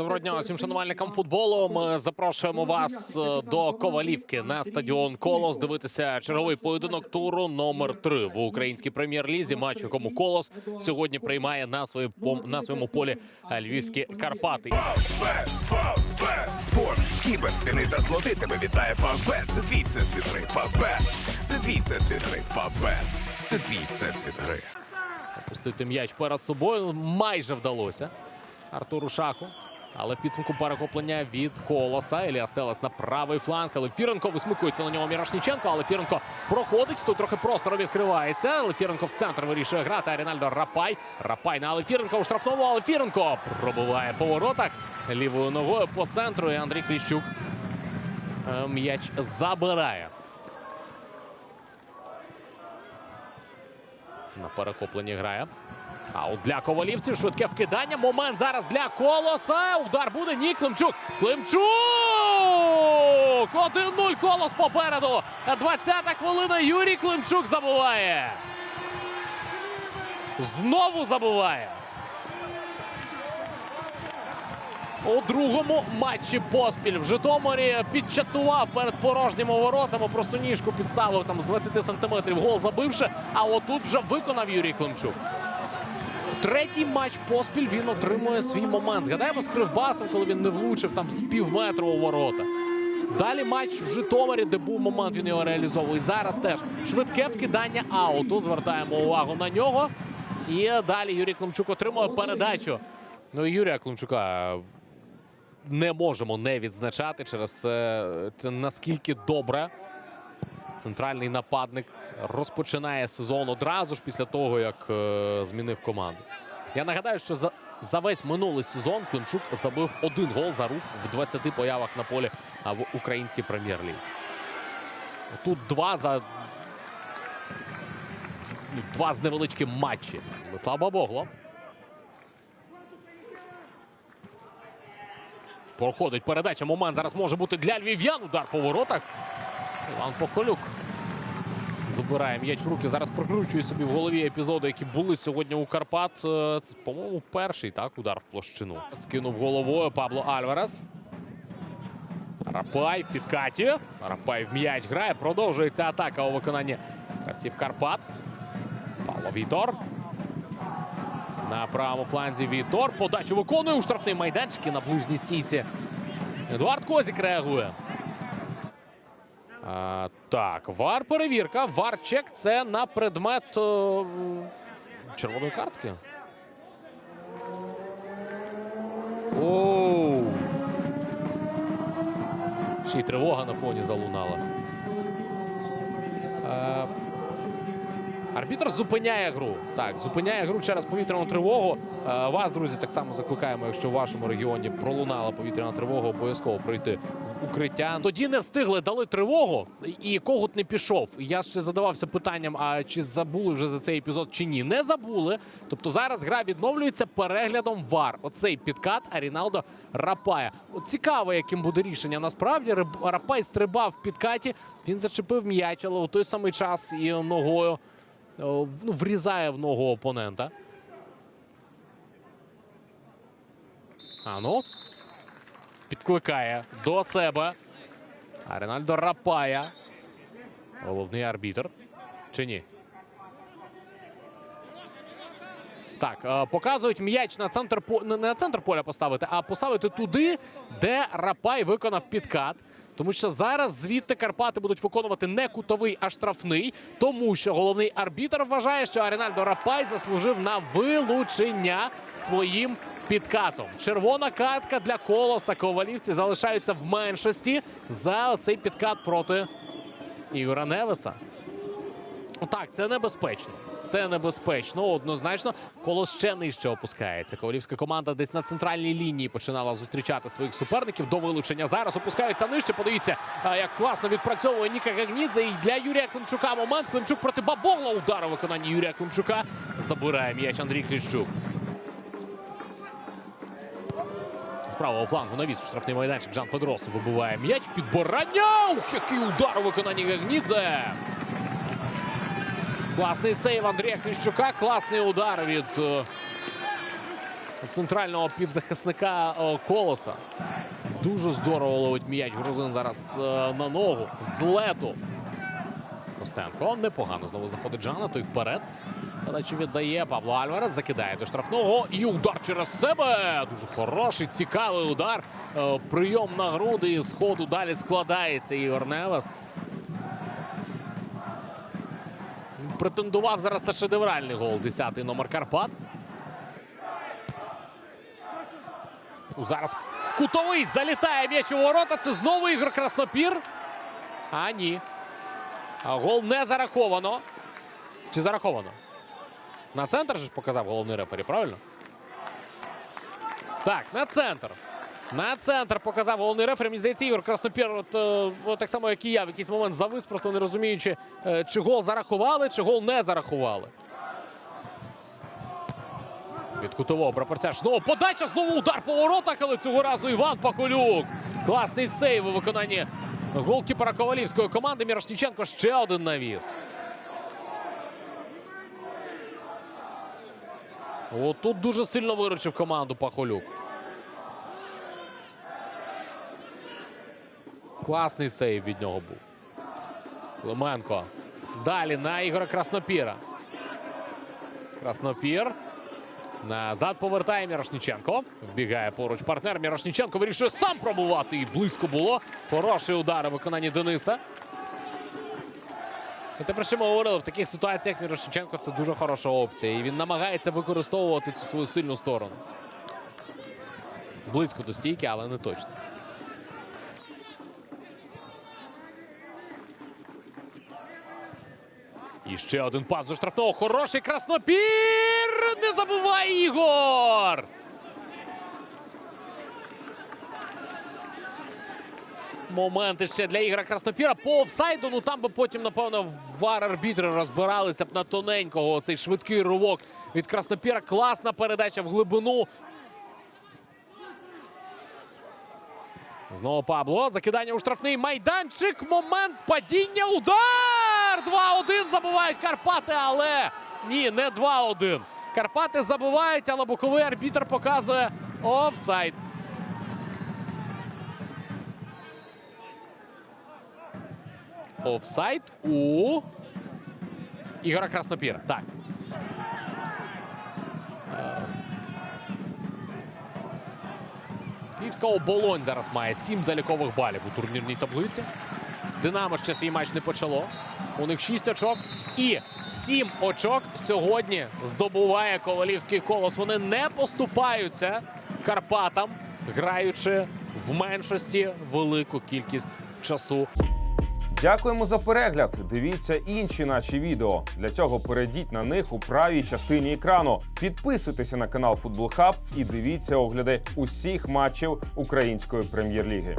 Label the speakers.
Speaker 1: Доброго дня усім шанувальникам футболу. Ми запрошуємо вас е, до Ковалівки на стадіон Колос. Дивитися черговий поєдинок туру номер 3 в українській прем'єр-лізі. Матч, в якому Колос сьогодні приймає на пом- на своєму полі е, львівські Карпати.
Speaker 2: Спорт, кібер, спини та злоти тебе вітає Фавбет. Це твій всесвіт гри. Фавбет. Це твій всесвіт гри. Фавбет. Це твій всесвіт гри.
Speaker 1: Пустити м'яч перед собою майже вдалося Артуру Шаху. Але в підсумку перехоплення від колоса. Еліас Телес на правий фланг. Але Фіренко висмикується на нього Мірошніченко. Але Фіренко проходить. Тут трохи простору відкривається. Але Фіренко в центр вирішує грати. А Рінальдо Рапай. Рапай на але Фіренко у штрафному. Але Фіренко пробиває по воротах лівою ногою по центру. І Андрій Кліщук е, м'яч забирає. На перехопленні грає. А от для ковалівців швидке вкидання. Момент зараз для колоса. Удар буде. Ні, Климчук. Климчук! 1-0 колос попереду. 20-та хвилина. Юрій Климчук забуває. Знову забуває. У другому матчі поспіль в Житомирі підчатував перед порожніми воротами. Просто ніжку підставив там з 20 сантиметрів гол забивши. А отут вже виконав Юрій Климчук. Третій матч поспіль він отримує свій момент. Згадаємо з Кривбасом, коли він не влучив там з пів у ворота. Далі матч в Житомирі, де був момент, він його реалізовує. І зараз теж швидке вкидання ауту. Звертаємо увагу на нього. І далі Юрій Климчук отримує передачу. Ну Юрія Климчука не можемо не відзначати через це, наскільки добре центральний нападник розпочинає сезон одразу ж після того, як е, змінив команду. Я нагадаю, що за, за весь минулий сезон Климчук забив один гол за рух в 20 появах на полі в українській прем'єр-лізі. Тут два за ну, два з невеличким матчі. Слава Богло. Проходить передача. Момент зараз може бути для львів'ян. Удар по воротах. Іван Похолюк забирає м'яч в руки. Зараз прокручує собі в голові епізоди, які були сьогодні у Карпат. Е, Це, по-моєму, перший так, удар в площину. Скинув головою Пабло Альварес. Рапай в підкаті. Рапай в м'яч грає. Продовжується атака у виконанні гравців Карпат. Павло Вітор. На правому фланзі Вітор. Подачу виконує у штрафний майданчик і на ближній стійці. Едуард Козік реагує. А, так, вар перевірка. Вар чек це на предмет о, червоної картки. Оу. Ще й тривога на фоні залунала. Е, Арбітр зупиняє гру. Так, зупиняє гру через повітряну тривогу. Е, Вас, друзі, так само закликаємо, якщо в вашому регіоні пролунала повітряна тривога, обов'язково пройти в укриття. Тоді не встигли, дали тривогу, і когут не пішов. Я ще задавався питанням: а чи забули вже за цей епізод, чи ні? Не забули. Тобто зараз гра відновлюється переглядом ВАР. Оцей підкат Аріналдо Рапая. От цікаво, яким буде рішення. Насправді Рапай стрибав в підкаті. Він зачепив м'яч, але у той самий час і ногою ну, врізає в ногу опонента. А ну. Підкликає до себе. А Ренальдо Рапая. Головний арбітр. Чи ні? Так, е, показують м'яч на центр не на центр поля поставити, а поставити туди, де Рапай виконав підкат. Тому що зараз звідти Карпати будуть виконувати не кутовий, а штрафний. Тому що головний арбітр вважає, що Арінальдо Рапай заслужив на вилучення своїм підкатом. Червона картка для колоса. Ковалівці залишаються в меншості за цей підкат проти Ігора Невеса. Так, це небезпечно. Це небезпечно, однозначно. Колос ще нижче опускається. Ковалівська команда десь на центральній лінії починала зустрічати своїх суперників до вилучення. Зараз опускаються нижче. Подивіться, як класно відпрацьовує Ніка Гагнідзе. І для Юрія Климчука момент. Климчук проти Бабола. Удар у виконанні Юрія Климчука. Забирає м'яч Андрій Кліщук. З правого флангу навіс у штрафний майданчик. Жан Педрос вибиває м'яч. Підбирання. Ух, який удар у виконанні Гагнідзе. Класний сейв Андрія Кліщука. Класний удар від е, центрального півзахисника е, колоса. Дуже здорово ловить м'яч грузин зараз е, на ногу. З лету. Костенко непогано знову знаходить Джана, той вперед. Подачу віддає Павло Альварес, закидає до штрафного і удар через себе. Дуже хороший, цікавий удар. Прийом на груди і з ходу далі складається Ігор Невес. Претендував зараз на шедевральний гол. 10-й номер Карпат. Зараз кутовий залітає м'яч у ворота. Це знову Ігор Краснопір. А ні. А гол не зараховано. Чи зараховано? На центр же показав головний рефері, правильно? Так, на центр. На центр показав головний рефері. Мені здається, Ігор Краснопір, от, е, от так само, як і я, в якийсь момент завис, просто не розуміючи, е, чи гол зарахували, чи гол не зарахували. Від кутового прапорця знову подача, знову удар по воротах, але цього разу Іван Паколюк. Класний сейв у виконанні голкіпера ковалівської команди. Мірошніченко ще один навіс. От тут дуже сильно виручив команду Пахолюк. Класний сейв від нього був. Клименко. Далі на Ігора Краснопіра. Краснопір. Назад повертає Мірошніченко. Вбігає поруч партнер. Мірошніченко вирішує сам пробувати. І близько було. Хороший удар у виконанні Дениса. І те, про що ми говорили, в таких ситуаціях Мірошниченко це дуже хороша опція. І він намагається використовувати цю свою сильну сторону. Близько до стійки, але не точно. І ще один пас до штрафного. Хороший краснопір! Не забуває Ігор! Моменти ще для Ігора Краснопіра по офсайду. Ну там би потім, напевно, вар арбітри розбиралися б на тоненького. Цей швидкий ривок від Краснопіра. Класна передача в глибину. Знову Пабло. Закидання у штрафний майданчик. Момент падіння. Удар! 2-1 забувають Карпати, але ні, не 2-1. Карпати забувають, але боковий арбітр показує офсайд. Офсайд у Ігора Краснопіра. Так. Київська оболонь зараз має сім залікових балів у турнірній таблиці. Динамо ще свій матч не почало. У них 6 очок. І 7 очок сьогодні здобуває Ковалівський колос. Вони не поступаються Карпатам, граючи в меншості велику кількість часу.
Speaker 3: Дякуємо за перегляд. Дивіться інші наші відео. Для цього перейдіть на них у правій частині екрану. Підписуйтеся на канал Футбол Хаб і дивіться огляди усіх матчів української прем'єр-ліги.